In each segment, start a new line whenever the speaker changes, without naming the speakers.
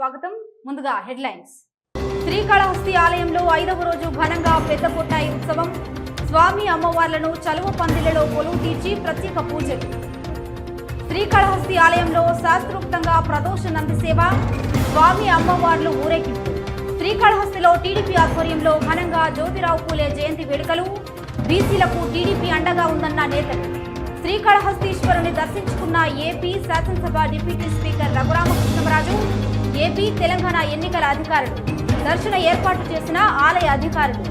స్వాగతం. ముందుగా హెడ్లైన్స్. శ్రీకాళహస్తి ఆలయంలో ఐదవ రోజు ఘనంగా పెద్దపొట్టాయి ఉత్సవం. స్వామి అమ్మవార్లను చలువ పందిళ్ళలో కొలువు తీర్చి ప్రత్యేక పూజలు. శ్రీకాళహస్తి ఆలయంలో శాస్త్రోక్తంగా ప్రదోష నంది సేవ స్వామి అమ్మవార్లు ఊరేగింపు. శ్రీకాళహస్తిలో టీడీపీ ఆధ్వర్యంలో ఘనంగా జ్యోతిరావు పూలే జయంతి వేడుకలు. బీసీలకు టీడీపీ అండగా ఉందన్న నేతలు. శ్రీకాళహస్తీశ్వరుని దర్శించుకున్న ఏపీ శాసనసభ deputy speaker Raghuramakrishnaraju AP Telangana ఎన్నికల అధికారులు. దర్శన ఏర్పాటు చేసిన ఆలయ అధికారులు.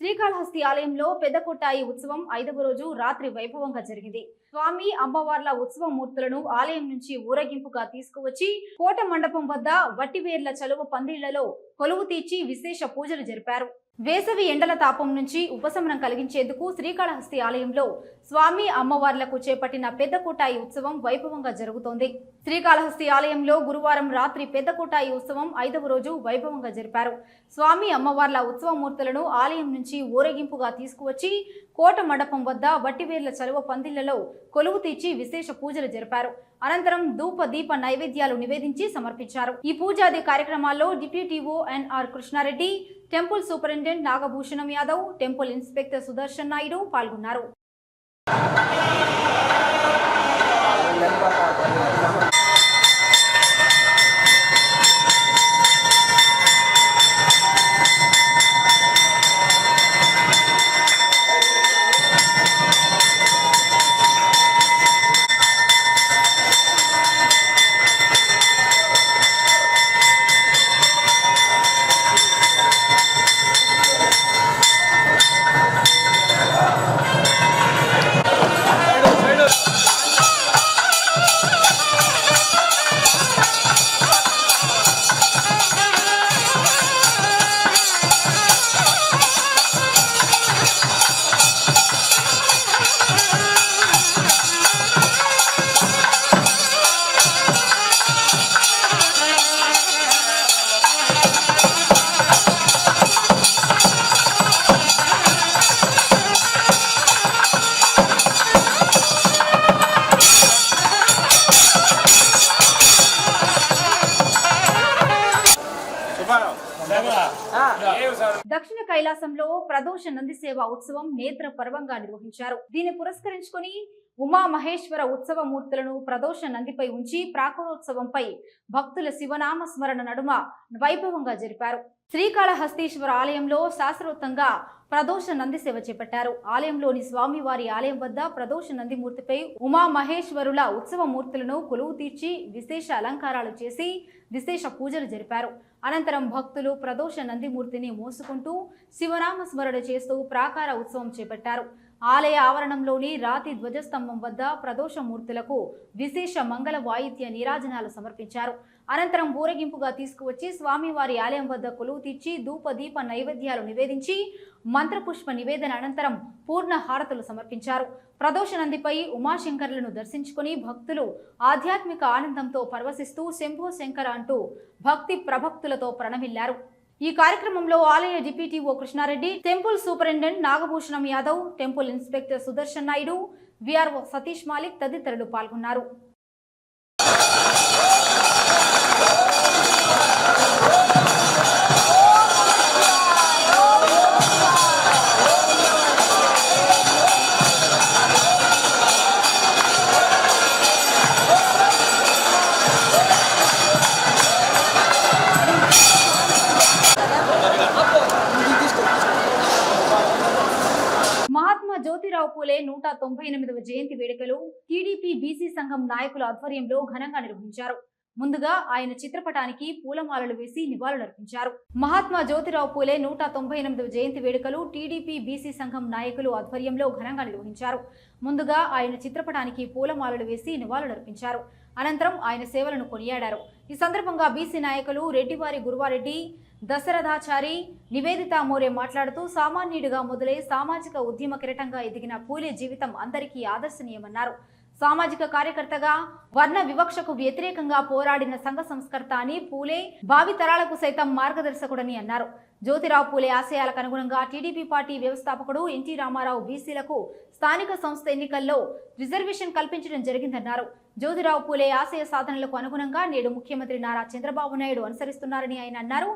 శ్రీకాళహస్తి ఆలయంలో పెద్దకొట్టాయి ఉత్సవం ఐదవ రోజు రాత్రి వైభవంగా జరిగింది. స్వామి అమ్మవార్ల ఉత్సవ మూర్తులను ఆలయం నుంచి ఊరేగింపుగా తీసుకువచ్చి కోట మండపం వద్ద వట్టివేర్ల చలువ పందిళ్ళలో కొలువు తీర్చి విశేష పూజలు జరిపారు. వేసవి ఎండల తాపం నుంచి ఉపశమనం కలిగించేందుకు శ్రీకాళహస్తి ఆలయంలో స్వామి అమ్మవార్లకు చేపట్టిన పెద్ద కూటాయి ఉత్సవం వైభవంగా జరుగుతోంది. శ్రీకాళహస్తి ఆలయంలో గురువారం రాత్రి పెద్దకోటాయి ఉత్సవం ఐదవ రోజు వైభవంగా జరిపారు. స్వామి అమ్మవార్ల ఉత్సవమూర్తులను ఆలయం నుంచి ఊరేగింపుగా తీసుకువచ్చి కోట మండపం వద్ద వట్టివేర్ల చలువ పందిళ్ళలో కొలువు తీర్చి విశేష పూజలు జరిపారు. అనంతరం ధూప దీప నైవేద్యాలు నివేదించి సమర్పించారు. ఈ పూజాది కార్యక్రమాల్లో deputy EO N R Krishnareddy temple superintendent Nagabhushanam Yadav temple inspector Sudarshan Naidu పాల్గొన్నారు. కైలాసంలో ప్రదోష నంది సేవ ఉత్సవం నేత్ర పర్వంగా నిర్వహించారు. దీన్ని పురస్కరించుకొని ఉమా మహేశ్వర ఉత్సవ మూర్తులను ప్రదోష నందిపై ఉంచి ప్రాకురోత్సవంపై భక్తుల శివనామ స్మరణ నడుమ వైభవంగా జరిపారు. శ్రీకాళహస్తీశ్వర ఆలయంలో శాస్త్రోక్తంగా ప్రదోష నంది సేవ చేపట్టారు. ఆలయంలోని స్వామివారి ఆలయం వద్ద ప్రదోష నందిమూర్తిపై ఉమా మహేశ్వరుల ఉత్సవ మూర్తులను కొలువు తీర్చి విశేష అలంకారాలు చేసి విశేష పూజలు జరిపారు. అనంతరం భక్తులు ప్రదోష నందిమూర్తిని మోసుకుంటూ శివనామ స్మరణ చేస్తూ ప్రాకార ఉత్సవం చేపట్టారు. ఆలయ ఆవరణంలోని రాతి ధ్వజస్తంభం వద్ద ప్రదోష మూర్తులకు విశేష మంగళ వాయిద్య నీరాజనాలు సమర్పించారు. అనంతరం ఊరేగింపుగా తీసుకువచ్చి స్వామివారి ఆలయం వద్ద కొలువు తీర్చి ధూప దీప నైవేద్యాలు నివేదించి మంత్రపుష్ప నివేదన అనంతరం పూర్ణ హారతులు సమర్పించారు. ప్రదోష నందిపై ఉమాశంకర్లను దర్శించుకుని భక్తులు ఆధ్యాత్మిక ఆనందంతో పరవశిస్తూ శంభో శంకర అంటూ భక్తి ప్రభక్తులతో ప్రణమిల్లారు. ఈ కార్యక్రమంలో ఆలయ deputy EO Krishnareddy temple superintendent Nagabhushanam Yadav temple inspector Sudarshan Naidu VRO Satish Malik తదితరులు పాల్గొన్నారు. తొంభై ఎనిమిదవ జయంతి వేడుకలు టీడీపీ బీసీ సంఘం నాయకుల ఆధ్వర్యంలో ఘనంగా నిర్వహించారు. ముందుగా ఆయన చిత్రపటానికి పూలమాలలు వేసి నివాళులర్పించారు. మహాత్మా జ్యోతిరావు పూలే నూట తొంభై ఎనిమిదవ జయంతి వేడుకలు టీడీపీ బీసీ సంఘం నాయకులు ఆధ్వర్యంలో ఘనంగా నిర్వహించారు. ముందుగా ఆయన చిత్రపటానికి పూలమాలలు వేసి నివాళులర్పించారు. అనంతరం ఆయన సేవలను కొనియాడారు. ఈ సందర్భంగా బీసీ నాయకులు రెడ్డివారి గురువారెడ్డి దశరథాచారి నివేదిత మోరే మాట్లాడుతూ సామాన్యుడిగా మొదలై సామాజిక ఉద్యమ కిరటంగా ఎదిగిన పూలే జీవితం అందరికీ ఆదర్శనీయమన్నారు. సామాజిక కార్యకర్తగా వర్ణ వివక్షకు వ్యతిరేకంగా పోరాడిన సంఘ సంస్కర్త అని పూలే భావి తరాలకు సైతం మార్గదర్శకుడని అన్నారు. జ్యోతిరావు పూలే ఆశయాలకు అనుగుణంగా టీడీపీ పార్టీ వ్యవస్థాపకుడు ఎన్టీ రామారావు బీసీలకు స్థానిక సంస్థ ఎన్నికల్లో రిజర్వేషన్ కల్పించడం జరిగిందన్నారు. జ్యోతిరావు పూలే ఆశయ సాధనలకు అనుగుణంగా నేడు ముఖ్యమంత్రి నారా చంద్రబాబు నాయుడు అనుసరిస్తున్నారని ఆయన అన్నారు.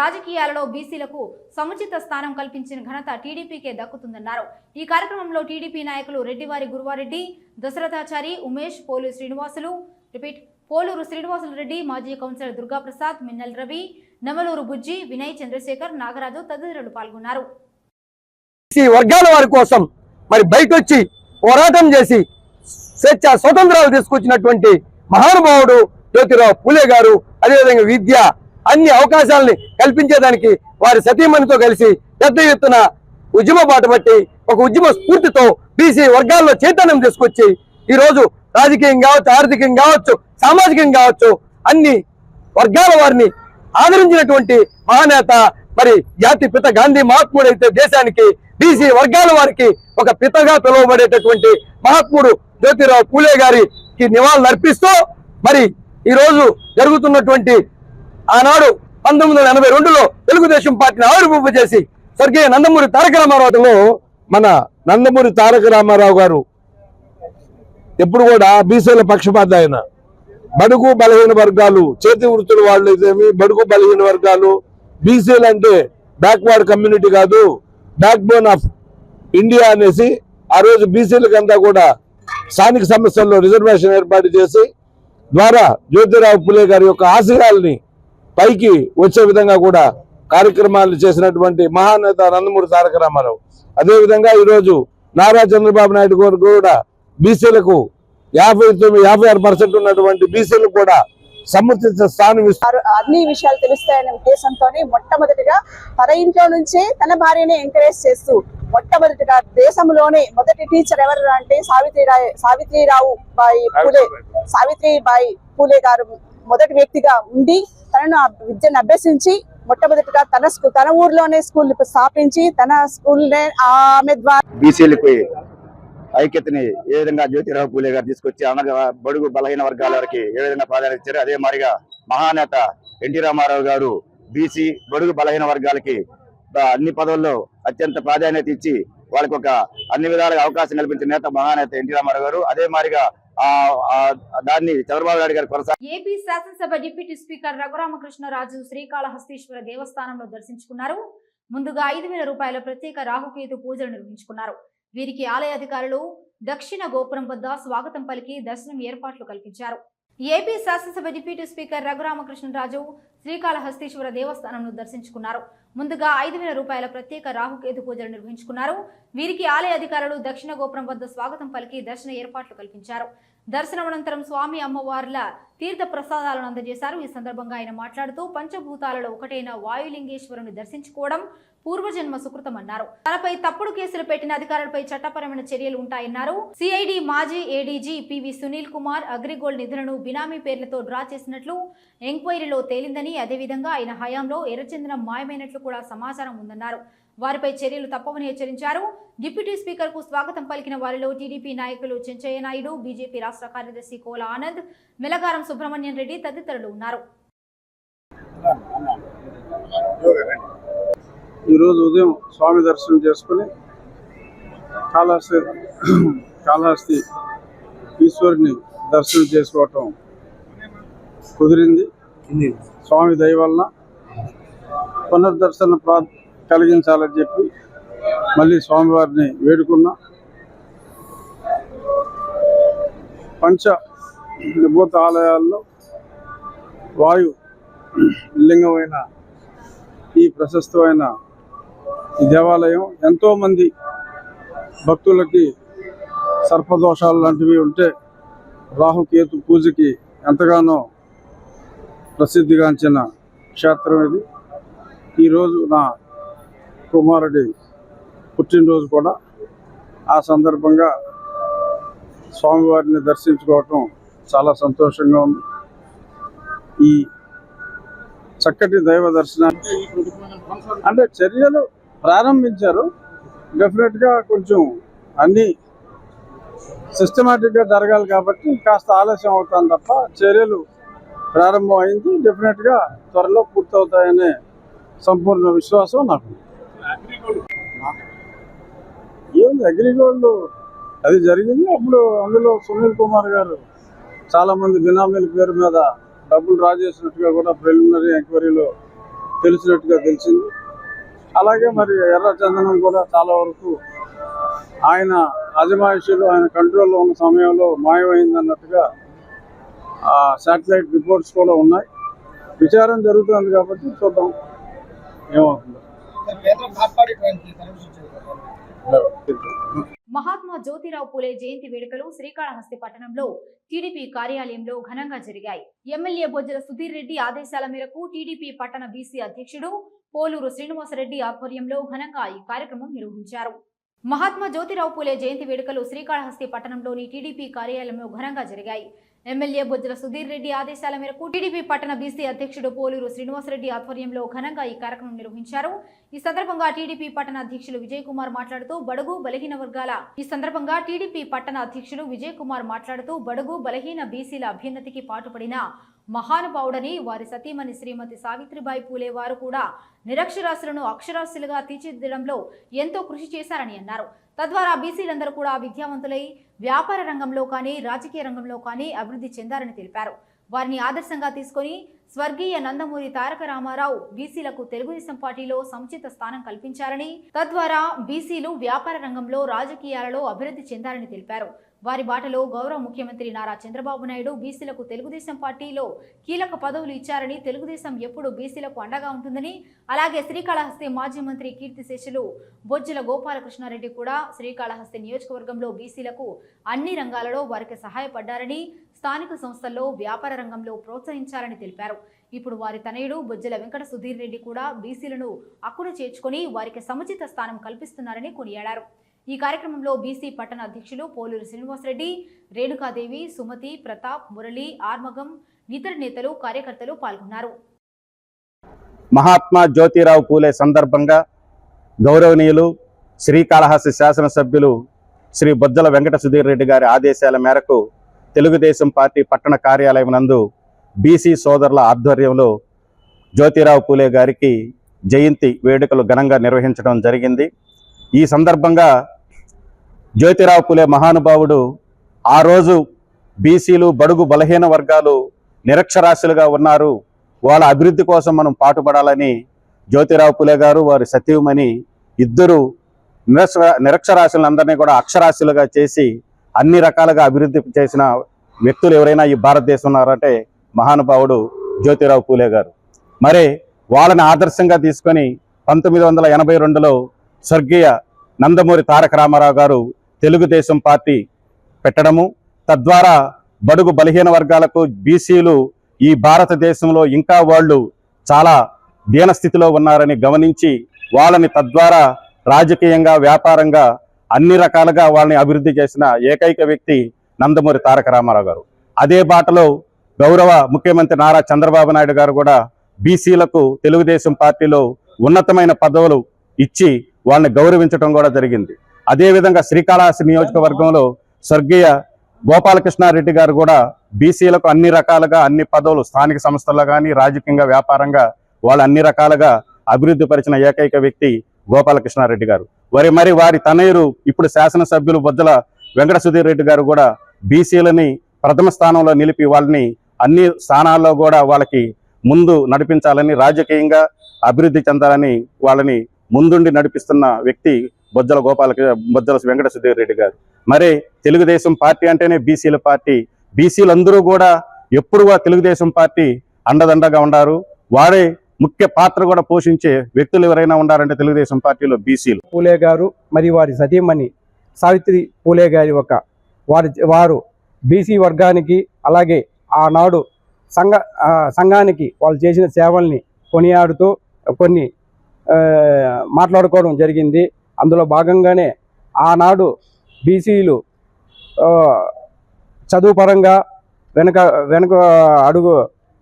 రాజకీయాలలో బీసీలకు సముచిత స్థానం కల్పించిన ఘనత టీడీపీకే దక్కుతుందన్నారు. ఈ కార్యక్రమంలో టీడీపీ నాయకులు రెడ్డివారి గురువారెడ్డి దశరథాచారి ఉమేష్ పోలు శ్రీనివాసులు రిపీట్ పోలూరు శ్రీనివాసులు రెడ్డి మాజీ కౌన్సిలర్ దుర్గాప్రసాద్ మిన్నల్ రవి నమలూరు బుజ్జి వినయ్ చంద్రశేఖర్ నాగరాజు తదితరులు పాల్గొన్నారు.
ఈ వర్గాల వారి కోసం మరి బయట వచ్చి పోరాటం చేసి స్వేచ్ఛ స్వతంత్రాలు తీసుకొచ్చినటువంటి మహానుభావుడు జ్యోతిరావు పూలే గారు అదేవిధంగా విద్య అన్ని అవకాశాలని కల్పించేదానికి వారి సతీమణితో కలిసి పెద్ద ఎత్తున ఉద్యమ బాట ఒక ఉద్యమ స్ఫూర్తితో బీసీ వర్గాల్లో చైతన్యం తీసుకొచ్చి ఈ రోజు రాజకీయం కావచ్చు ఆర్థికం కావచ్చు సామాజికం కావచ్చు అన్ని వర్గాల వారిని ఆదరించినటువంటి మహానేత మరి జాతి పిత గాంధీ మహాత్ముడు అయితే దేశానికి బీసీ వర్గాల వారికి ఒక పితగా పిలువబడేటటువంటి మహాత్ముడు జ్యోతిరావు పూలే గారికి నివాళులు అర్పిస్తూ మరి ఈ రోజు జరుగుతున్నటువంటి ఆనాడు పంతొమ్మిది వందల ఎనభై రెండులో తెలుగుదేశం పార్టీని ఆవిర్భూప చేసి స్వర్గీయ నందమూరి తారక రామారావులో
మన నందమూరి తారక రామారావు గారు ఎప్పుడు కూడా బీసీల పక్షపాత ఆయన. బడుగు బలహీన వర్గాలు చేతి వృత్తుల వాళ్ళు అయితేమి బడుగు బలహీన వర్గాలు. బీసీలు అంటే బ్యాక్వర్డ్ కమ్యూనిటీ కాదు బ్యాక్ బోన్ ఆఫ్ ఇండియా అనేసి ఆ రోజు బీసీలకంతా కూడా స్థానిక సమస్యల్లో రిజర్వేషన్ ఏర్పాటు చేసి ద్వారా జ్యోతిరావు పులే గారి యొక్క ఆశయాల్ని పైకి వచ్చే విధంగా కూడా కార్యక్రమాలు చేసినటువంటి మహానేత నందమూరి తారక రామారావు. అదేవిధంగా ఈరోజు నారా చంద్రబాబు నాయుడు గారు కూడా బీసీలకు యాభై తొమ్మిది యాభై ఆరు పర్సెంట్ ఉన్నటువంటి బీసీలకు కూడా సముచిత స్థానం ఇస్తూ
వారు అన్ని విషయాలు తెలుస్తాయనే ఉద్దేశంతోనే మొట్టమొదటిగా తన ఇంట్లో నుంచే తన భార్యని ఎంకరేజ్ చేస్తూ మొట్టమొదటిగా దేశంలోనే మొదటి టీచర్ ఎవరు అంటే సావిత్రిరావు సావిత్రిరావు బాయి పూలే. సావిత్రిబాయి పూలే గారు మొదటి వ్యక్తిగా ఉండి తనను ఆ విద్యను అభ్యసించి మొట్టమొదటిగా తన స్కూ- తన ఊర్లోనే స్కూల్ స్థాపించి తన స్కూల్ ఆమె ద్వారా
బీసీలకు ఐక్యతని ఏ విధంగా జ్యోతిరావు పూలే గారు తీసుకొచ్చి అనగా బడుగు బలహీన వర్గాల వారికి ఏ విధంగా ప్రాధాన్యత ఇచ్చారు అదే మాదిరిగా మహానేత ఎన్టీ రామారావు గారు బీసీ బడుగు బలహీన వర్గాలకి అన్ని పదవుల్లో అత్యంత ప్రాధాన్యత ఇచ్చి వాళ్ళకి ఒక అన్ని విధాలుగా అవకాశం కల్పించిన నేత మహానేత ఎన్టీ రామారావు గారు. అదే మాదిరిగా దాన్ని చంద్రబాబు నాయుడు గారు కొనసా
ఏపీ శాసనసభ డిప్యూటీ స్పీకర్ రఘురామకృష్ణరాజు శ్రీకాళహస్తీశ్వర దేవస్థానంలో దర్శించుకున్నారు. ముందుగా ఐదు వేల రూపాయల ప్రత్యేక రాహుకేతు పూజలు నిర్వహించుకున్నారు. వీరికి ఆలయ అధికారులు దక్షిణ గోపురం వద్ద స్వాగతం పలికి దర్శనం ఏర్పాట్లు కల్పించారు. ఏపీ శాసనసభ డిప్యూటీ స్పీకర్ రఘురామకృష్ణరాజు శ్రీకాళహస్తీశ్వర దేవస్థానంను దర్శించుకున్నారు. ముందుగా ఐదు వేల రూపాయల ప్రత్యేక రాహుకేతు పూజలు నిర్వహించుకున్నారు. వీరికి ఆలయ అధికారులు దక్షిణ గోపురం వద్ద స్వాగతం పలికి దర్శన ఏర్పాట్లు కల్పించారు. దర్శనం అనంతరం స్వామి అమ్మవార్ల తీర్థ ప్రసాదాలను అందజేశారు. ఈ సందర్భంగా ఆయన మాట్లాడుతూ పంచభూతాలలో ఒకటైన వాయులింగేశ్వరుని దర్శించుకోవడం పూర్వజన్మ సుకృతం అన్నారు తనపై తప్పుడు కేసులు పెట్టిన అధికారులపై చట్టపరమైన చర్యలు ఉంటాయన్నారు. సిఐడి మాజీ ఏడీజీ పివి సునీల్ కుమార్ అగ్రిగోల్డ్ నిధులను బినామీ పేర్లతో డ్రా చేసినట్లు ఎంక్వైరీలో తేలిందని అదేవిధంగా ఆయన హయాంలో ఎర్రచందనం మాయమైనట్లు కూడా సమాచారం ఉందన్నారు. వారిపై చర్యలు తప్పవని హెచ్చరించారు. డిప్యూటీ స్పీకర్కు స్వాగతం పలికిన వారిలో టీడీపీ నాయకులు చెంచయ్య నాయుడు బీజేపీ రాష్ట్ర కార్యదర్శి కోల ఆనంద్ మెలగారం సుబ్రహ్మణ్యం రెడ్డి తదితరులు ఉన్నారు.
ఈరోజు ఉదయం స్వామి దర్శనం చేసుకుని కాళహస్తి కాళహస్తి ఈశ్వరుని దర్శనం చేసుకోవటం కుదిరింది. స్వామి దయ వలన పునర్దర్శన ప్రా కలిగించాలని చెప్పి మళ్ళీ స్వామివారిని వేడుకున్నా. పంచ భూత ఆలయాల్లో వాయు లింగమైన ఈ ప్రశస్తమైన ఈ దేవాలయం ఎంతోమంది భక్తులకి సర్పదోషాలు లాంటివి ఉంటే రాహుకేతు పూజకి ఎంతగానో ప్రసిద్ధిగాంచిన క్షేత్రం ఇది. ఈరోజు నా కుమారుడి పుట్టినరోజు కూడా. ఆ సందర్భంగా స్వామివారిని దర్శించుకోవటం చాలా సంతోషంగా ఉంది. ఈ చక్కటి దైవ దర్శనాన్ని అంటే చర్యలు ప్రారంభించారు. డెఫినెట్గా కొంచెం అన్నీ సిస్టమేటిక్గా జరగాలి కాబట్టి కాస్త ఆలస్యం అవుతాను తప్ప చర్యలు ప్రారంభం అయింది డెఫినెట్గా త్వరలో పూర్తవుతాయనే సంపూర్ణ విశ్వాసం నాకు. ఏముంది అగ్రిగోల్డ్ అది జరిగింది. అప్పుడు అందులో సునీల్ కుమార్ గారు చాలామంది బినామీల పేరు మీద డబ్బులు డ్రా చేసినట్టుగా కూడా ప్రిలిమినరీ ఎంక్వైరీలో తెలిసినట్టుగా తెలిసింది. అలాగే మరి ఎర్ర చందనం కూడా చాలా వరకు ఆయన అజమాయిషీలు ఆయన కంట్రోల్లో ఉన్న సమయంలో మాయమైంది అన్నట్టుగా శాటిలైట్ రిపోర్ట్స్ కూడా ఉన్నాయి. విచారణ జరుగుతుంది కాబట్టి చూద్దాం. ఏమవుతుందో.
మహాత్మా జ్యోతిరావు పూలే జయంతి వేడుకలు శ్రీకాళహస్తి పట్టణంలో టీడీపీ కార్యాలయంలో ఘనంగా జరిగాయి. ఎమ్మెల్యే బొజ్జల సుధీర్ రెడ్డి ఆదేశాల మేరకు టీడీపీ పట్టణ బీసీ అధ్యక్షుడు పోలూరు శ్రీనివాసరెడ్డి ఆధ్వర్యంలో ఘనంగా ఈ కార్యక్రమం నిర్వహించారు. మహాత్మా జ్యోతిరావు పూలే జయంతి వేడుకలు శ్రీకాళహస్తి పట్టణంలోని టీడీపీ కార్యాలయంలో ఘనంగా జరిగాయి. ఎమ్మెల్యే బొజ్జల సుధీర్ రెడ్డి ఆదేశాల మేరకు టీడీపీ పట్టణ బీసీ అధ్యక్షుడు పోలూరు శ్రీనివాసరెడ్డి ఆధ్వర్యంలో ఘనంగా ఈ కార్యక్రమం నిర్వహించారు. ఈ సందర్భంగా టీడీపీ పట్టణ అధ్యక్షులు విజయ్ కుమార్ మాట్లాడుతూ బడుగు బలహీన వర్గాల ఈ సందర్భంగా టీడీపీ పట్టణ అధ్యక్షులు విజయ్ కుమార్ మాట్లాడుతూ బడుగు బలహీన బీసీల అభ్యున్నతికి పాటుపడిన మహానుభావుడని వారి సతీమణి శ్రీమతి సావిత్రిబాయి పూలే వారు కూడా నిరక్షరాస్యులను అక్షరాస్యులుగా తీర్చిదిద్దడంలో ఎంతో కృషి చేశారని అన్నారు. తద్వారా బీసీలందరూ కూడా విద్యావంతులై వ్యాపార రంగంలో కానీ రాజకీయ రంగంలో కానీ అభివృద్ధి చెందారని తెలిపారు. వారిని ఆదర్శంగా తీసుకొని స్వర్గీయ నందమూరి తారక రామారావు బీసీలకు తెలుగుదేశం పార్టీలో సముచిత స్థానం కల్పించారని తద్వారా బీసీలు వ్యాపార రంగంలో రాజకీయాలలో అభివృద్ధి చెందారని తెలిపారు. వారి బాటలో గౌరవ ముఖ్యమంత్రి నారా చంద్రబాబు నాయుడు బీసీలకు తెలుగుదేశం పార్టీలో కీలక పదవులు ఇచ్చారని తెలుగుదేశం ఎప్పుడు బీసీలకు అండగా ఉంటుందని అలాగే శ్రీకాళహస్తి మాజీ మంత్రి కీర్తిశేషులు బొజ్జల గోపాలకృష్ణారెడ్డి కూడా శ్రీకాళహస్తి నియోజకవర్గంలో బీసీలకు అన్ని రంగాలలో వారికి సహాయపడ్డారని స్థానిక సంస్థల్లో వ్యాపార రంగంలో ప్రోత్సహించారని తెలిపారు. ఇప్పుడు వారి తనయుడు బొజ్జల వెంకట సుధీర్ రెడ్డి కూడా బీసీలను అక్కున చేర్చుకొని వారికి సముచిత స్థానం కల్పిస్తున్నారని కొనియాడారు. ఈ కార్యక్రమంలో బీసీ పట్టణ అధ్యక్షులు పోలూరు శ్రీనివాసరెడ్డి రేణుకాదేవి సుమతి ప్రతాప్ మురళి ఆర్మగం ఇతర నేతలు కార్యకర్తలు పాల్గొన్నారు.
మహాత్మా జ్యోతిరావు పూలే సందర్భంగా గౌరవనీయులు శ్రీకాళహస్తి శాసనసభ్యులు శ్రీ బొజ్జల వెంకట సుధీర్ రెడ్డి గారి ఆదేశాల మేరకు తెలుగుదేశం పార్టీ పట్టణ కార్యాలయం నందు బీసీ సోదరుల ఆధ్వర్యంలో జ్యోతిరావు పూలే గారికి జయంతి వేడుకలు ఘనంగా నిర్వహించడం జరిగింది. ఈ సందర్భంగా జ్యోతిరావు పూలే మహానుభావుడు ఆ రోజు బీసీలు బడుగు బలహీన వర్గాలు నిరక్షరాస్యులుగా ఉన్నారు. వాళ్ళ అభివృద్ధి కోసం మనం పాటుపడాలని జ్యోతిరావు పులే గారు వారి సతీవమణి ఇద్దరు నిరక్ష నిరక్షరాస్యులందరినీ కూడా అక్షరాస్యులుగా చేసి అన్ని రకాలుగా అభివృద్ధి చేసిన వ్యక్తులు ఎవరైనా ఈ భారతదేశం ఉన్నారంటే మహానుభావుడు జ్యోతిరావు పూలే గారు. మరి వాళ్ళని ఆదర్శంగా తీసుకొని పంతొమ్మిది వందల ఎనభై రెండులో స్వర్గీయ నందమూరి తారక రామారావు గారు తెలుగుదేశం పార్టీ పెట్టడము తద్వారా బడుగు బలహీన వర్గాలకు బీసీలు ఈ భారతదేశంలో ఇంకా వాళ్ళు చాలా దీనస్థితిలో ఉన్నారని గమనించి వాళ్ళని తద్వారా రాజకీయంగా వ్యాపారంగా అన్ని రకాలుగా వాళ్ళని అభివృద్ధి చేసిన ఏకైక వ్యక్తి నందమూరి తారక రామారావు గారు. అదే బాటలో గౌరవ ముఖ్యమంత్రి నారా చంద్రబాబు నాయుడు గారు కూడా బీసీలకు తెలుగుదేశం పార్టీలో ఉన్నతమైన పదవులు ఇచ్చి వాళ్ళని గౌరవించడం కూడా జరిగింది. అదేవిధంగా శ్రీకాళహస్తి నియోజకవర్గంలో స్వర్గీయ గోపాలకృష్ణారెడ్డి గారు కూడా బీసీలకు అన్ని రకాలుగా అన్ని పదవులు స్థానిక సంస్థల్లో కానీ రాజకీయంగా వ్యాపారంగా వాళ్ళు అన్ని రకాలుగా అభివృద్ధి పరిచిన ఏకైక వ్యక్తి గోపాలకృష్ణారెడ్డి గారు. మరి మరి వారి తనయురు ఇప్పుడు శాసనసభ్యులు బొద్దల వెంకట సుధీర్ రెడ్డి గారు కూడా బీసీలని ప్రథమ స్థానంలో నిలిపి వాళ్ళని అన్ని స్థానాల్లో కూడా వాళ్ళకి ముందు నడిపించాలని రాజకీయంగా అభివృద్ధి చెందాలని వాళ్ళని ముందుండి నడిపిస్తున్న వ్యక్తి బొజ్జల గోపాల బొజ్జల వెంకట సుధీర్ రెడ్డి గారు. మరి తెలుగుదేశం పార్టీ అంటేనే బీసీల పార్టీ. బీసీలందరూ కూడా ఎప్పుడు తెలుగుదేశం పార్టీ అండదండగా ఉన్నారు వారే ముఖ్య పాత్ర కూడా పోషించే వ్యక్తులు ఎవరైనా ఉన్నారంటే తెలుగుదేశం పార్టీలో బీసీలు.
పూలే గారు మరియు వారి సతీమణి సావిత్రి పూలే గారి ఒక వారి వారు బీసీ వర్గానికి అలాగే ఆనాడు సంఘ సంఘానికి వాళ్ళు చేసిన సేవల్ని కొనియాడుతూ కొన్ని మాట్లాడుకోవడం జరిగింది. అందులో భాగంగానే ఆనాడు బీసీలు చదువు పరంగా వెనక వెనక అడుగు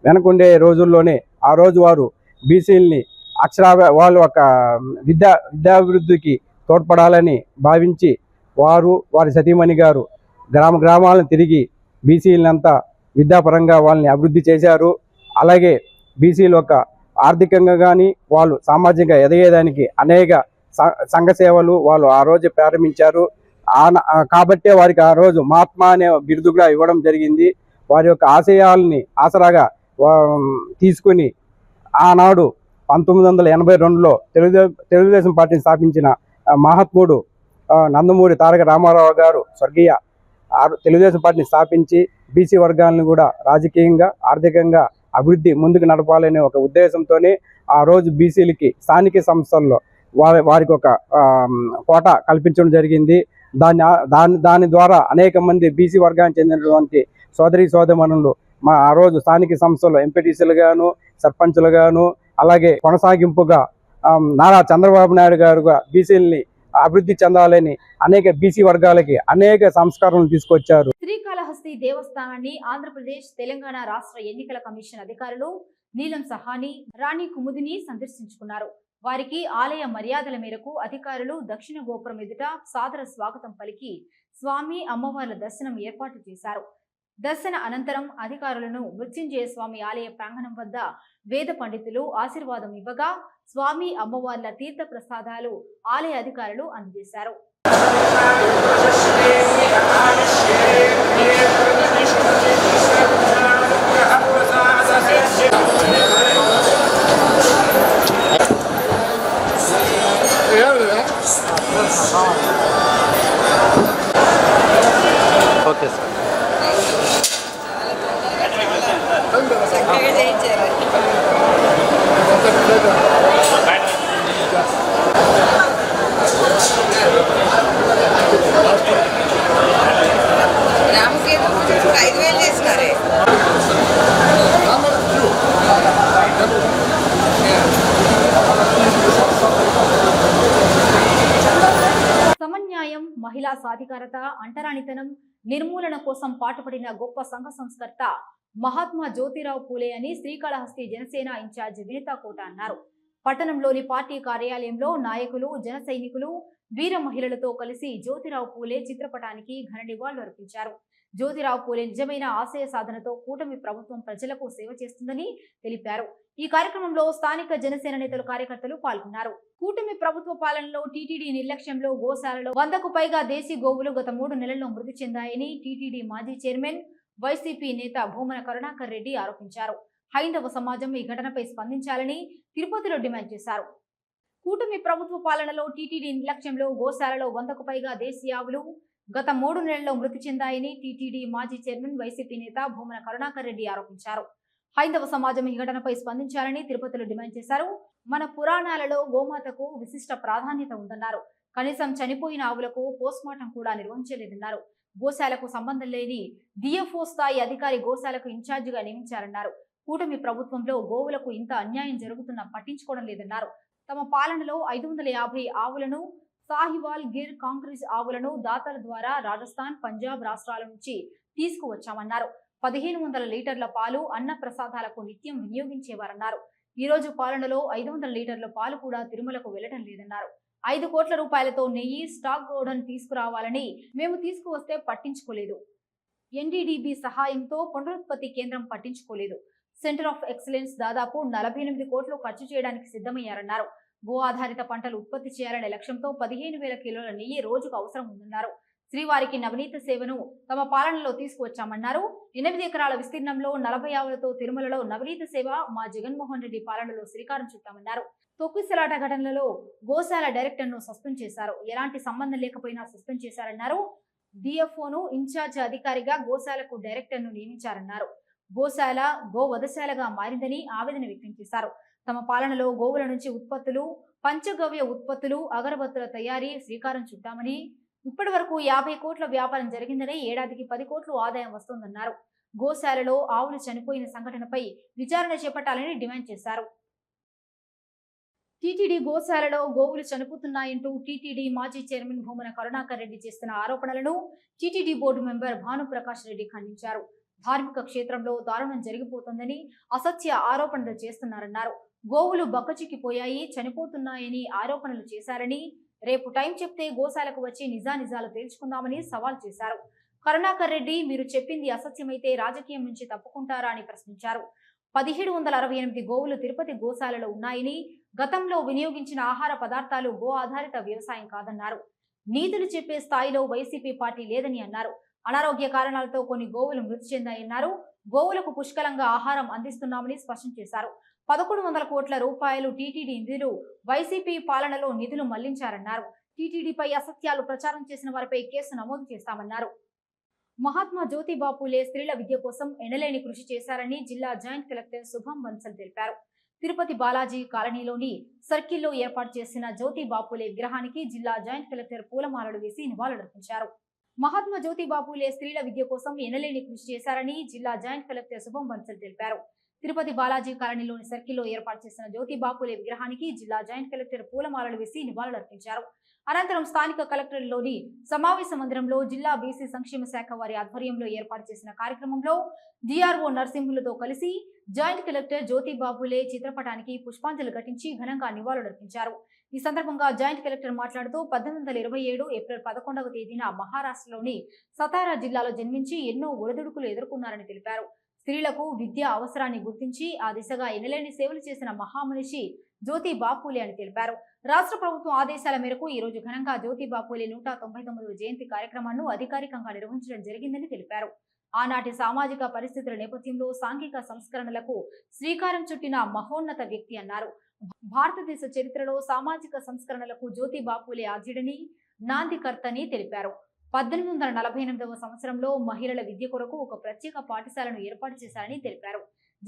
వెనకుండే రోజుల్లోనే ఆ రోజు వారు బీసీలని అక్షరా వాళ్ళు ఒక విద్యా విద్యాభివృద్ధికి తోడ్పడాలని భావించి వారు వారి సతీమణి గారు గ్రామ గ్రామాలను తిరిగి బీసీలంతా విద్యాపరంగా వాళ్ళని అభివృద్ధి చేశారు. అలాగే బీసీలు ఒక ఆర్థికంగా కానీ వాళ్ళు సామాజికంగా ఎదగేదానికి అనేక సంఘ సేవలు వాళ్ళు ఆ రోజు ప్రారంభించారు. ఆ- కాబట్టే వారికి ఆ రోజు మహాత్మా అనే బిరుదు కూడా ఇవ్వడం జరిగింది. వారి యొక్క ఆశయాల్ని ఆసరాగా తీసుకుని ఆనాడు పంతొమ్మిది వందల ఎనభై రెండులో తెలుగుదే తెలుగుదేశం పార్టీని స్థాపించిన మహాత్ముడు నందమూరి తారక రామారావు గారు స్వర్గీయ తెలుగుదేశం పార్టీని స్థాపించి బీసీ వర్గాలను కూడా రాజకీయంగా ఆర్థికంగా అభివృద్ధి ముందుకు నడపాలనే ఒక ఉద్దేశంతోనే ఆ రోజు బీసీలకి స్థానిక సంస్థల్లో వారి వారికి ఒక కోట కల్పించడం జరిగింది. దాన్ని దాని దాని ద్వారా అనేక మంది బీసీ వర్గానికి చెందినటువంటి సోదరి మనులు మా ఆ రోజు స్థానిక సంస్థల్లో ఎంపీటీసీలుగాను సర్పంచులుగాను అలాగే కొనసాగింపుగా నారా చంద్రబాబు నాయుడు గారు బీసీలని అభివృద్ధి చెందాలని అనేక బీసీ వర్గాలకి అనేక సంస్కరణలు తీసుకొచ్చారు.
శ్రీకాళహస్తి దేవస్థానాన్ని ఆంధ్రప్రదేశ్ తెలంగాణ రాష్ట్ర ఎన్నికల కమిషన్ అధికారులు నీలం సహాని రాణి కుముదిని సందర్శించుకున్నారు. వారికి ఆలయ మర్యాదల మేరకు అధికారులు దక్షిణ గోపురం ఎదుట సాదర స్వాగతం పలికి స్వామి అమ్మవార్ల దర్శనం ఏర్పాటు చేశారు. దర్శన అనంతరం అధికారులను మృత్యుంజయ స్వామి ఆలయ ప్రాంగణం వద్ద వేద పండితులు ఆశీర్వాదం ఇవ్వగా స్వామి అమ్మవార్ల తీర్థ ప్రసాదాలు ఆలయ అధికారులు అందజేశారు.
రాముకి ఏదో ఐదు వేలు చేసినారే
సమన్యాయం మహిళా సాధికారత అంటరానితనం నిర్మూలన కోసం పాటుపడిన గొప్ప సంఘ సంస్కర్త మహాత్మా జ్యోతిరావు పూలే అని శ్రీకాళహస్తి జనసేన ఇన్ఛార్జ్ వినితా కోట అన్నారు. పట్టణంలోని పార్టీ కార్యాలయంలో నాయకులు జన సైనికులు వీర మహిళలతో కలిసి జ్యోతిరావు పూలే చిత్రపటానికి ఘన నివాళులు అర్పించారు జ్యోతిరావు పూలే నిజమైన ఆశయ సాధనతో కూటమి ప్రభుత్వం ప్రజలకు సేవ చేస్తుందని తెలిపారు. ఈ కార్యక్రమంలో స్థానిక జనసేన నేతలు కార్యకర్తలు పాల్గొన్నారు. కూటమి ప్రభుత్వ పాలనలో టీటీడీ నిర్లక్ష్యంలో గోశాలలో వందకు పైగా దేశీ గోవులు గత మూడు నెలల్లో మృతి చెందాయని టీటీడీ మాజీ చైర్మన్ వైసీపీ నేత భూమన కరుణాకర్ రెడ్డి ఆరోపించారు. హైందవ సమాజం ఈ ఘటనపై స్పందించాలని తిరుపతిలో డిమాండ్ చేశారు. కూటమి ప్రభుత్వ పాలనలో టీటీడీ నిర్లక్ష్యంలో గోశాలలో వందకు పైగా దేశీ ఆవులు గత మూడు నెలల్లో మృతి చెందాయని టీటీడీ మాజీ చైర్మన్ వైసీపీ నేత భూమన కరుణాకర్ రెడ్డి ఆరోపించారు. హైందవ సమాజం ఈ ఘటనపై స్పందించాలని తిరుపతిలో డిమాండ్ చేశారు. మన పురాణాలలో గోమాతకు విశిష్ట ప్రాధాన్యత ఉందన్నారు. కనీసం చనిపోయిన ఆవులకు పోస్ట్మార్టం కూడా నిర్వహించలేదన్నారు. గోశాలకు సంబంధం లేని డిఎఫ్ఓ స్థాయి అధికారి గోశాలకు ఇన్ఛార్జిగా నియమించారన్నారు. కూటమి ప్రభుత్వంలో గోవులకు ఇంత అన్యాయం జరుగుతున్నా పట్టించుకోవడం లేదన్నారు. తమ పాలనలో ఐదు వందల యాభై ఆవులను సాహివాల్ గిర్ కాంగ్రెస్ ఆవులను దాతల ద్వారా రాజస్థాన్ పంజాబ్ రాష్ట్రాల నుంచి తీసుకువచ్చామన్నారు. పదిహేను వందల లీటర్ల పాలు అన్న ప్రసాదాలకు నిత్యం వినియోగించేవారన్నారు. ఈ రోజు పాలనలో ఐదు వందల లీటర్ల పాలు కూడా తిరుమలకు వెళ్ళడం లేదన్నారు. ఐదు కోట్ల రూపాయలతో నెయ్యి స్టాక్ గోడౌన్ తీసుకురావాలని మేము తీసుకువస్తే పట్టించుకోలేదు. ఎన్డీడీబీ సహాయంతో పునరుత్పత్తి కేంద్రం పట్టించుకోలేదు. సెంటర్ ఆఫ్ ఎక్సలెన్స్ దాదాపు నలభై ఎనిమిది కోట్లు ఖర్చు చేయడానికి సిద్ధమయ్యారన్నారు. గో ఆధారిత పంటలు ఉత్పత్తి చేయాలనే లక్ష్యంతో పదిహేను వేల కిలోల నెయ్యి రోజుకు అవసరం ఉందన్నారు. శ్రీవారికి నవనీత సేవను తమ పాలనలో తీసుకువచ్చామన్నారు. ఎనిమిది ఎకరాల విస్తీర్ణంలో నలభై ఆవులతో తిరుమలలో నవనీత సేవ మా జగన్మోహన్ రెడ్డి పాలనలో శ్రీకారం చుట్టామన్నారు. తొక్కిసలాట ఘటనలలో గోశాల డైరెక్టర్ను సస్పెండ్ చేశారు. ఎలాంటి సంబంధం లేకపోయినా సస్పెండ్ చేశారన్నారు. డిఎఫ్ఓను ఇన్ఛార్జ్ అధికారిగా గోశాలకు డైరెక్టర్ను నియమించారన్నారు. గోశాల గో వధశాలగా మారిందని ఆవేదన వ్యక్తం చేశారు. తమ పాలనలో గోవుల నుంచి ఉత్పత్తులు పంచగవ్య ఉత్పత్తులు అగరబత్తుల తయారీ శ్రీకారం చుట్టామని ఇప్పటి వరకు యాభై కోట్ల వ్యాపారం జరిగిందని ఏడాదికి పది కోట్లు ఆదాయం వస్తోందన్నారు. గోశాలలో ఆవులు చనిపోయిన సంఘటనపై విచారణ చేపట్టాలని డిమాండ్ చేశారు. టీటీడీ గోశాలలో గోవులు చనిపోతున్నాయంటూ టీటీడీ మాజీ చైర్మన్ భూమన కరుణాకర్ రెడ్డి చేస్తున్న ఆరోపణలను TTD board member Bhanuprakash Reddy ఖండించారు. ధార్మిక క్షేత్రంలో దారుణం జరిగిపోతుందని అసత్య ఆరోపణలు చేస్తున్నారన్నారు. గోవులు బక్కచిక్కిపోయాయి చనిపోతున్నాయని ఆరోపణలు చేశారని రేపు టైం చెప్తే గోశాలకు వచ్చి నిజానిజాలు తేల్చుకుందామని సవాల్ చేశారు. కరుణాకర్ రెడ్డి మీరు చెప్పింది అసత్యమైతే రాజకీయం నుంచి తప్పుకుంటారా అని ప్రశ్నించారు. పదిహేడు వందల అరవై ఎనిమిది గోవులు తిరుపతి గోశాలలో ఉన్నాయని గతంలో వినియోగించిన ఆహార పదార్థాలు గో ఆధారిత వ్యవసాయం కాదన్నారు. నీతులు చెప్పే స్థాయిలో వైసీపీ పార్టీ లేదని అన్నారు. అనారోగ్య కారణాలతో కొన్ని గోవులు మృతి చెందాయన్నారు. గోవులకు పుష్కలంగా ఆహారం అందిస్తున్నామని స్పష్టం చేశారు. పదకొండు వందల కోట్ల రూపాయలు టీటీడీ నిధులు వైసీపీ పాలనలో నిధులు మళ్ళించారన్నారు. టీటీడీపై అసత్యాలు ప్రచారం చేసిన వారిపై కేసు నమోదు చేస్తామన్నారు. మహాత్మా జ్యోతిబా పూలే స్త్రీల విద్య కోసం ఎనలేని కృషి చేశారని జిల్లా జాయింట్ కలెక్టర్ శుభం బన్సల్ తెలిపారు. తిరుపతి బాలాజీ కాలనీలోని సర్కిల్లో ఏర్పాటు చేసిన జ్యోతి బాపులే విగ్రహానికి జిల్లా జాయింట్ కలెక్టర్ పూలమాలలు వేసి నివాళులర్పించారు మహాత్మా జ్యోతి బాపులే స్త్రీల విద్య కోసం ఎనలేని కృషి చేశారని జిల్లా జాయింట్ కలెక్టర్ శుభం బన్సల్ తెలిపారు. తిరుపతి బాలాజీ కాలనీలోని సర్కిల్లో ఏర్పాటు చేసిన జ్యోతి బాపులే విగ్రహానికి జిల్లా జాయింట్ కలెక్టర్ పూలమాలలు వేసి నివాళులర్పించారు అనంతరం స్థానిక కలెక్టర్లోని సమావేశ మందిరంలో జిల్లా బీసీ సంక్షేమ శాఖ వారి ఆధ్వర్యంలో ఏర్పాటు చేసిన కార్యక్రమంలో డిఆర్ఓ నర్సింహులతో కలిసి జాయింట్ కలెక్టర్ జ్యోతి బాబులే చిత్రపటానికి పుష్పాంజలి ఘటించి ఘనంగా నివాళులర్పించారు ఈ సందర్భంగా జాయింట్ కలెక్టర్ మాట్లాడుతూ పద్దెనిమిది ఇరవై ఏడు ఏప్రిల్ పదకొండవ తేదీన మహారాష్ట్రలోని సతారా జిల్లాలో జన్మించి ఎన్నో ఒడిదుడుకులు ఎదుర్కొన్నారని తెలిపారు. స్త్రీలకు విద్య అవసరాన్ని గుర్తించి ఆ దిశగా ఎనలేని సేవలు చేసిన మహామనిషి జ్యోతి బాపులే అని తెలిపారు. రాష్ట్ర ప్రభుత్వం ఆదేశాల మేరకు ఈ రోజు ఘనంగా జ్యోతి బాపులే నూట తొంభై తొమ్మిదవ జయంతి కార్యక్రమాన్ని అధికారికంగా నిర్వహించడం జరిగిందని తెలిపారు. ఆనాటి సామాజిక పరిస్థితుల నేపథ్యంలో సాంఘిక సంస్కరణలకు శ్రీకారం చుట్టిన మహోన్నత వ్యక్తి అన్నారు. భారతదేశ చరిత్రలో సామాజిక సంస్కరణలకు జ్యోతి బాపులే ఆధ్యుడని నాందికర్తని తెలిపారు. పద్దెనిమిది వందల నలభై ఎనిమిదవ సంవత్సరంలో మహిళల విద్య కొరకు ఒక ప్రత్యేక పాఠశాలను ఏర్పాటు చేశారని తెలిపారు.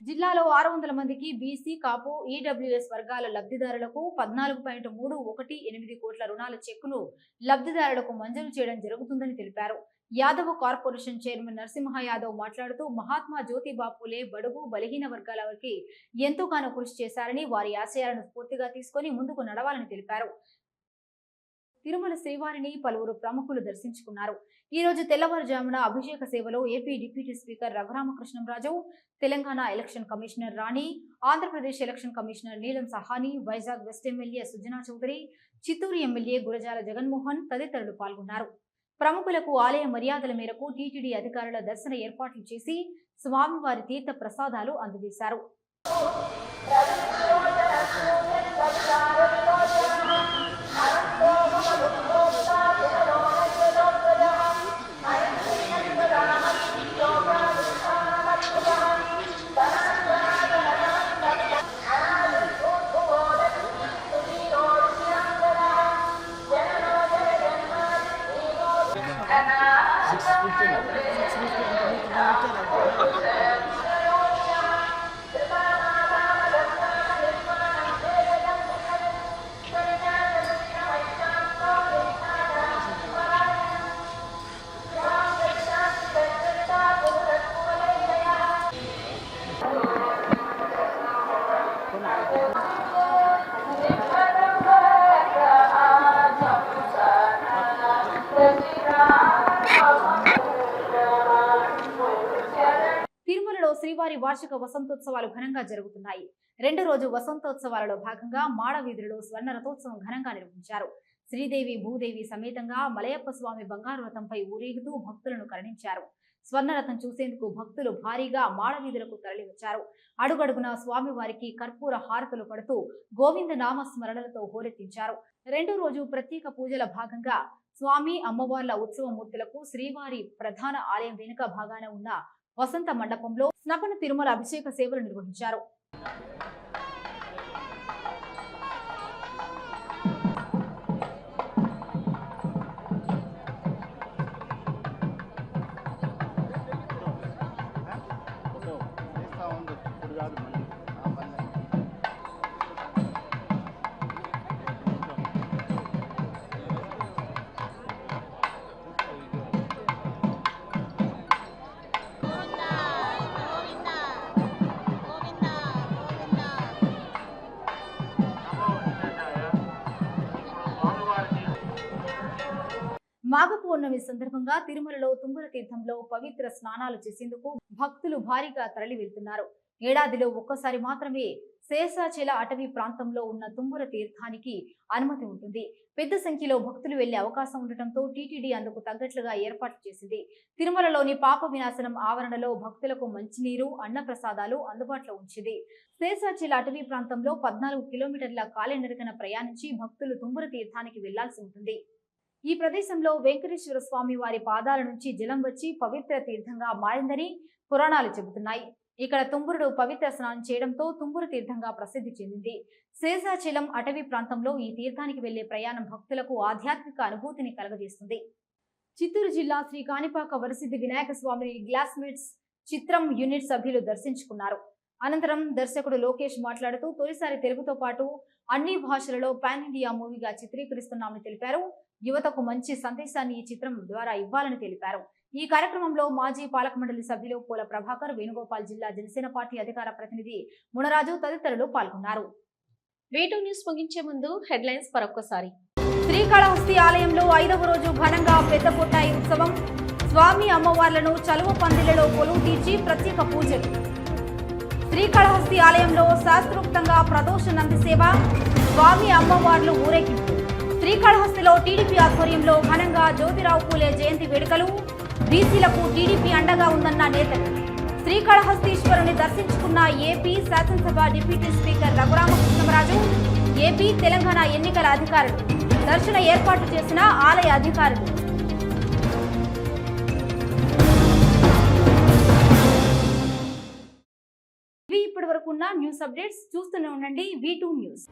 జిల్లాలో ఆరు వందల మందికి బీసీ కాపు ఈడబ్ల్యూఎస్ వర్గాల లబ్ధిదారులకు పద్నాలుగు పాయింట్ మూడు ఒకటి ఎనిమిది కోట్ల రుణాల చెక్కును లబ్ధిదారులకు మంజూరు చేయడం జరుగుతుందని తెలిపారు. యాదవ్ కార్పొరేషన్ చైర్మన్ నరసింహ యాదవ్ మాట్లాడుతూ మహాత్మా జ్యోతిబా పూలే బడుగు బలహీన వర్గాల వారికి ఎంతోగానో కృషి చేశారని వారి ఆశయాలను స్ఫూర్తిగా తీసుకొని ముందుకు నడవాలని తెలిపారు. తిరుమల శ్రీవారిని పలువురు ప్రముఖులు దర్శించుకున్నారు. ఈ రోజు తెల్లవారుజామున అభిషేక సేవలో AP deputy speaker Raghuramakrishnamraju Telangana election commissioner Rani Andhra Pradesh election commissioner Neelam Sahani Vizag west MLA Sujana Chowdary Chittoor MLA Gurajala Jaganmohan తదితరులు పాల్గొన్నారు. ప్రముఖులకు ఆలయ మర్యాదల మేరకు టీటీడీ అధికారుల దర్శన ఏర్పాట్లు చేసి స్వామివారి తీర్థ ప్రసాదాలు అందజేశారు. Thank you. తిరుమలలో వార్షిక వసంతోత్సవాలు ఘనంగా జరుగుతున్నాయి. రెండు రోజు వసంతోత్సవాలలో భాగంగా మాడవీధులలో స్వర్ణ రథోత్సవం ఘనంగా నిర్వహించారు. శ్రీదేవి భూదేవి సమేతంగా మలయప్ప స్వామి బంగారు రథంపై ఊరేగుతూ భక్తులను కరుణించారు. స్వర్ణరథం చూసేందుకు భక్తులు భారీగా మాడవీధులకు తరలివచ్చారు. అడుగడుగున స్వామివారికి కర్పూర హారతులు పడుతూ గోవింద నామ స్మరణలతో హోరెత్తించారు. రెండు రోజు ప్రత్యేక పూజల భాగంగా స్వామి అమ్మవార్ల ఉత్సవ మూర్తులకు శ్రీవారి ప్రధాన ఆలయం వెనుక భాగాన ఉన్న వసంత మండపంలో స్నపన తిరుమల అభిషేక సేవలు నిర్వహించారు. పౌర్ణమి సందర్భంగా తిరుమలలో తుంగుల తీర్థంలో పవిత్ర స్నానాలు చేసేందుకు భక్తులు భారీగా తరలి వెళ్తున్నారు ఏడాదిలో ఒక్కసారి మాత్రమే శేషాచల అటవీ ప్రాంతంలో ఉన్న తుంగుర తీర్థానికి అనుమతి ఉంటుంది. పెద్ద సంఖ్యలో భక్తులు వెళ్ళే అవకాశం ఉండటంతో టీటీడీ అందుకు తగ్గట్లుగా ఏర్పాటు చేసింది. తిరుమలలోని పాప వినాశనం ఆవరణలో భక్తులకు మంచినీరు అన్నప్రసాదాలు అందుబాటులో ఉంచింది. శేషాచల అటవీ ప్రాంతంలో పద్నాలుగు కిలోమీటర్ల కాలినడకన ప్రయాణించి భక్తులు తుంగుర తీర్థానికి వెళ్ళాల్సి ఉంటుంది. ఈ ప్రదేశంలో వెంకటేశ్వర స్వామి వారి పాదాల నుంచి జలం వచ్చి పవిత్ర తీర్థంగా మారిందని పురాణాలు చెబుతున్నాయి. ఇక్కడ తుంబురుడు పవిత్ర స్నానం చేయడంతో తుంబురు తీర్థంగా ప్రసిద్ధి చెందింది. శేషాచలం అటవీ ప్రాంతంలో ఈ తీర్థానికి వెళ్ళే ప్రయాణం భక్తులకు ఆధ్యాత్మిక అనుభూతిని కలగజేస్తుంది. చిత్తూరు జిల్లా శ్రీ కాణిపాక వరసిద్ధి వినాయక స్వామిని గ్లాస్మేట్స్ చిత్రం యూనిట్ సభ్యులు దర్శించుకున్నారు. అనంతరం దర్శకుడు లోకేష్ మాట్లాడుతూ తొలిసారి తెలుగుతో పాటు అన్ని భాషలలో పాన్ ఇండియా మూవీగా చిత్రీకరిస్తున్నామని తెలిపారు. యువతకు మంచి సందేశాన్ని ఈ చిత్రం ద్వారా ఇవ్వాలని తెలిపారు. ఈ కార్యక్రమంలో మాజీ పాలక మండలి సభ్యులు పూల ప్రభాకర్ వేణుగోపాల్ జిల్లా జనసేన పార్టీ అధికార ప్రతినిధి మునరాజు తదితరులు పాల్గొన్నారు.
వేటూ న్యూస్ ముగించే ముందు హెడ్లైన్స్ మరొకసారి
శ్రీకాళహస్తి ఆలయంలో ఐదవ రోజు ఘనంగా పెద్ద పొట్టాయి ఉత్సవం. స్వామి అమ్మవార్లను చలువ పందిళ్ళలో కొలువు తీర్చి ప్రత్యేక పూజలు. శ్రీకాళహస్తి ఆలయంలో శాస్త్రోక్తంగా ప్రదోష నంది సేవ. స్వామి అమ్మవార్లు ఊరేగింపు. శ్రీకాళహస్తిలో టీడీపీ ఆధ్వర్యంలో ఘనంగా జ్యోతిరావు పూలే జయంతి వేడుకలు. బీసీలకు టీడీపీ అండగా ఉందన్న నేతలు. శ్రీకాళహస్తీశ్వరుని దర్శించుకున్న ఏపీ శాసనసభ deputy speaker Raghuramakrishnaraju AP Telangana ఎన్నికల అధికారులు. దర్శన ఏర్పాటు చేసిన ఆలయ అధికారులు. ఇవి ఇప్పటి వరకు ఉన్న న్యూస్ అప్డేట్స్. చూస్తూనే ఉండండి. V news.